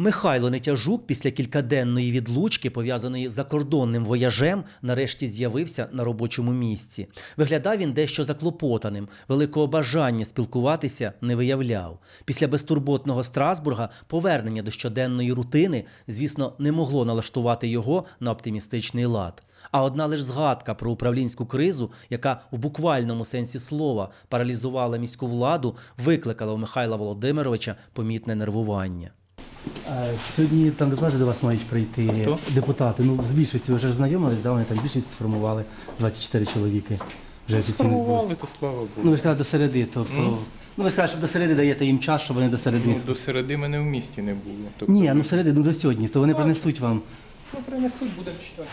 Михайло Нетяжук після кількаденної відлучки, пов'язаної з закордонним вояжем, нарешті з'явився на робочому місці. Виглядав він дещо заклопотаним, великого бажання спілкуватися не виявляв. Після безтурботного Страсбурга повернення до щоденної рутини, звісно, не могло налаштувати його на оптимістичний лад. А одна лише згадка про управлінську кризу, яка в буквальному сенсі слова паралізувала міську владу, викликала у Михайла Володимировича помітне нервування. Сьогодні там доклади до вас мають прийти Хто? депутати. Ну, з більшістю ви вже ж знайомились, да? вони там більшість сформували 24 чоловіки. Вже офіційно Сформували, то слава Богу. Ну, ви сказали до середи, тобто. Ну. Ну, ви сказали, що до середи даєте їм час, щоб вони до середи. Ну, до середи мене в місті не було. Тобто, Ні, ну середи, ну до сьогодні, то вони принесуть вам. ну, принесуть, будемо читати.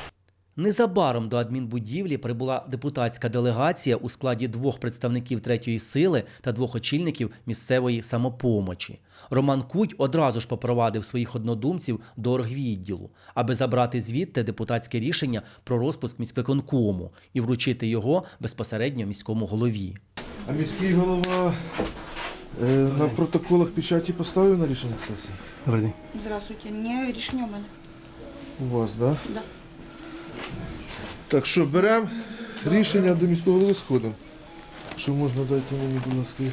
Незабаром до адмінбудівлі прибула депутатська делегація у складі двох представників третьої сили та двох очільників місцевої самопомочі. Роман Куть одразу ж попровадив своїх однодумців до оргвідділу, аби забрати звідти депутатське рішення про розпуск міськвиконкому і вручити його безпосередньо міському голові. А міський голова е, на протоколах печаті поставив на рішення сесії? Добрий Здравствуйте. Не рішення в мене. У вас, так? Да? Да. Так що беремо рішення до міського голови сходимо. Що можна дати мені, будь ласка.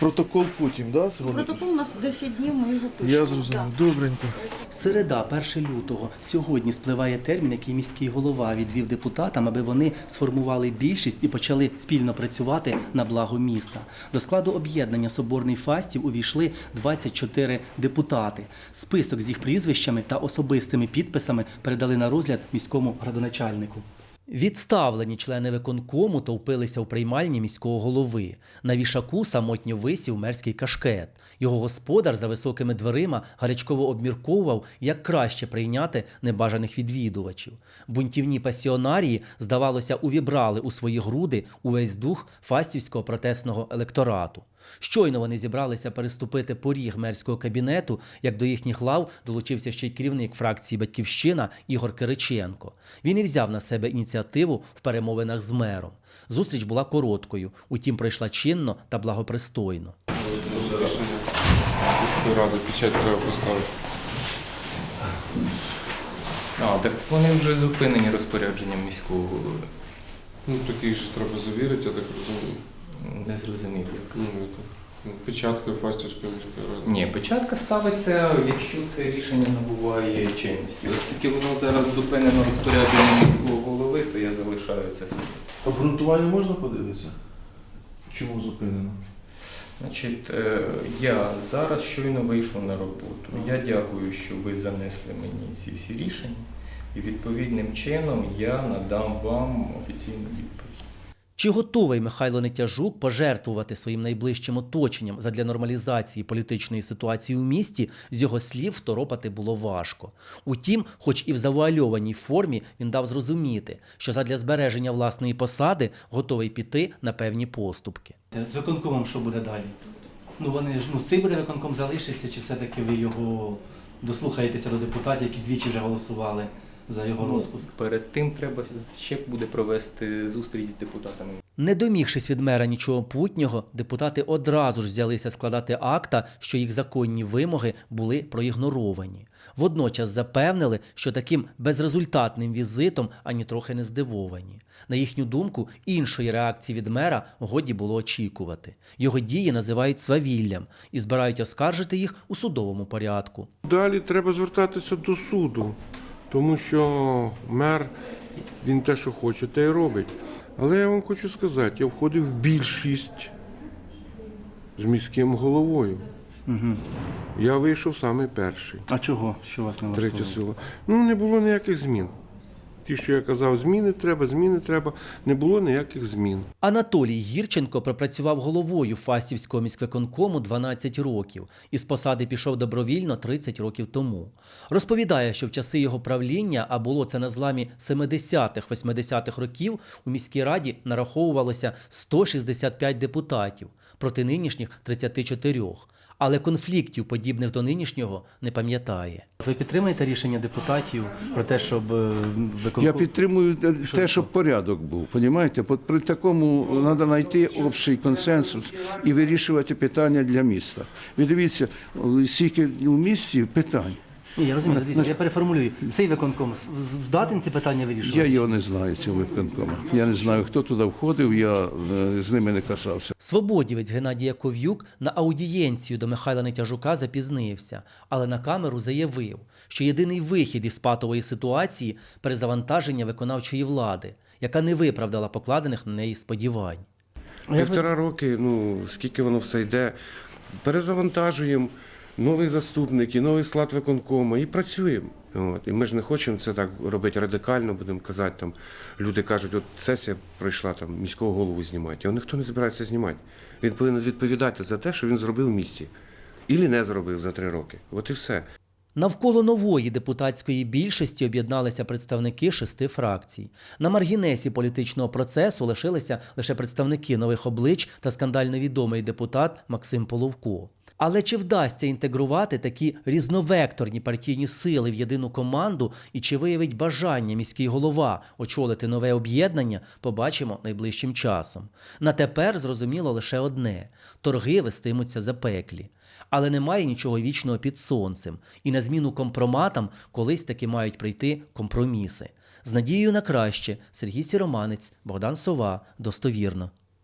Протокол потім, так? Да, зробите? Протокол у нас 10 днів, ми його пишемо. Я зрозумів. Добренько. Середа, 1 лютого. Сьогодні спливає термін, який міський голова відвів депутатам, аби вони сформували більшість і почали спільно працювати на благо міста. До складу об'єднання Соборний фастів увійшли 24 депутати. Список з їх прізвищами та особистими підписами передали на розгляд міському градоначальнику. Відставлені члени виконкому товпилися у приймальні міського голови. На вішаку самотньо висів мерський кашкет. Його господар за високими дверима гарячково обмірковував, як краще прийняти небажаних відвідувачів. Бунтівні пасіонарії, здавалося, увібрали у свої груди увесь дух фастівського протестного електорату. Щойно вони зібралися переступити поріг мерського кабінету, як до їхніх лав долучився ще й керівник фракції Батьківщина Ігор Кириченко. Він і взяв на себе ініціативу в перемовинах з мером. Зустріч була короткою, утім пройшла чинно та благопристойно. Міської ради печать треба поставити. А, так вони вже зупинені розпорядженням міського голови. Ну, таких же ж треба завірити, я так розумію. Не зрозумів як. Ну, ну, печаткою Фастівської міської ради. Ні, печатка ставиться, якщо це рішення набуває чинності. Оскільки воно зараз зупинено розпорядженням міського голови, то я залишаю це собі. Обґрунтування можна подивитися? Чому зупинено? Значить, е, я зараз щойно вийшов на роботу. Я дякую, що ви занесли мені ці всі рішення, і відповідним чином я надам вам офіційну відповідь. Чи готовий Михайло Нетяжук пожертвувати своїм найближчим оточенням задля нормалізації політичної ситуації у місті, з його слів второпати було важко. Утім, хоч і в завуальованій формі він дав зрозуміти, що задля збереження власної посади готовий піти на певні поступки. З виконкомом що буде далі? Ну вони ж ну цей буде виконком залишиться, чи все-таки ви його дослухаєтеся до депутатів, які двічі вже голосували за його розпуск? Перед тим треба ще буде провести зустріч з депутатами. Не домігшись від мера нічого путнього, депутати одразу ж взялися складати акта, що їх законні вимоги були проігноровані. Водночас запевнили, що таким безрезультатним візитом ані трохи не здивовані. На їхню думку, іншої реакції від мера годі було очікувати. Його дії називають свавіллям і збирають оскаржити їх у судовому порядку. Далі треба звертатися до суду, тому що мер він те, що хоче, те й робить. Але я вам хочу сказати, я входив в більшість з міським головою. Угу. Я вийшов саме перший. А чого? Що вас не влаштовує? Третя село. Ну не було ніяких змін. Ті, що я казав, зміни треба, зміни треба. Не було ніяких змін. Анатолій Гірченко пропрацював головою Фастівського міськвиконкому 12 років і з посади пішов добровільно 30 років тому. Розповідає, що в часи його правління, а було це на зламі 70-х, 80-х років, у міській раді нараховувалося 165 депутатів проти нинішніх 34. Але конфліктів, подібних до нинішнього, не пам'ятає. Ви підтримуєте рішення депутатів про те, щоб виконку... Я підтримую те, щоб порядок був. Понімаєте? От При такому треба знайти общий консенсус і вирішувати питання для міста. Ви дивіться, скільки у місті питань. Ні, я розумію, дивіться, я переформулюю. Цей виконком здатен ці питання вирішувати? Я його не знаю, цього виконкому. Я не знаю, хто туди входив, я е, з ними не касався. Свободівець Геннадій Яков'юк на аудієнцію до Михайла Нетяжука запізнився, але на камеру заявив, що єдиний вихід із патової ситуації перезавантаження виконавчої влади, яка не виправдала покладених на неї сподівань. Півтора роки, ну скільки воно все йде, перезавантажуємо нових заступників, новий склад виконкому і працюємо. От. І ми ж не хочемо це так робити радикально, будемо казати, там люди кажуть, от сесія пройшла там міського голову знімати. Його ніхто не збирається знімати. Він повинен відповідати за те, що він зробив в місті. Ілі не зробив за три роки. От і все. Навколо нової депутатської більшості об'єдналися представники шести фракцій. На маргінесі політичного процесу лишилися лише представники нових облич та скандально відомий депутат Максим Половко. Але чи вдасться інтегрувати такі різновекторні партійні сили в єдину команду і чи виявить бажання міський голова очолити нове об'єднання, побачимо найближчим часом. На тепер зрозуміло лише одне: торги вестимуться запеклі. Але немає нічого вічного під сонцем, і на зміну компроматам колись таки мають прийти компроміси. З надією на краще Сергій Сіроманець, Богдан Сова, достовірно.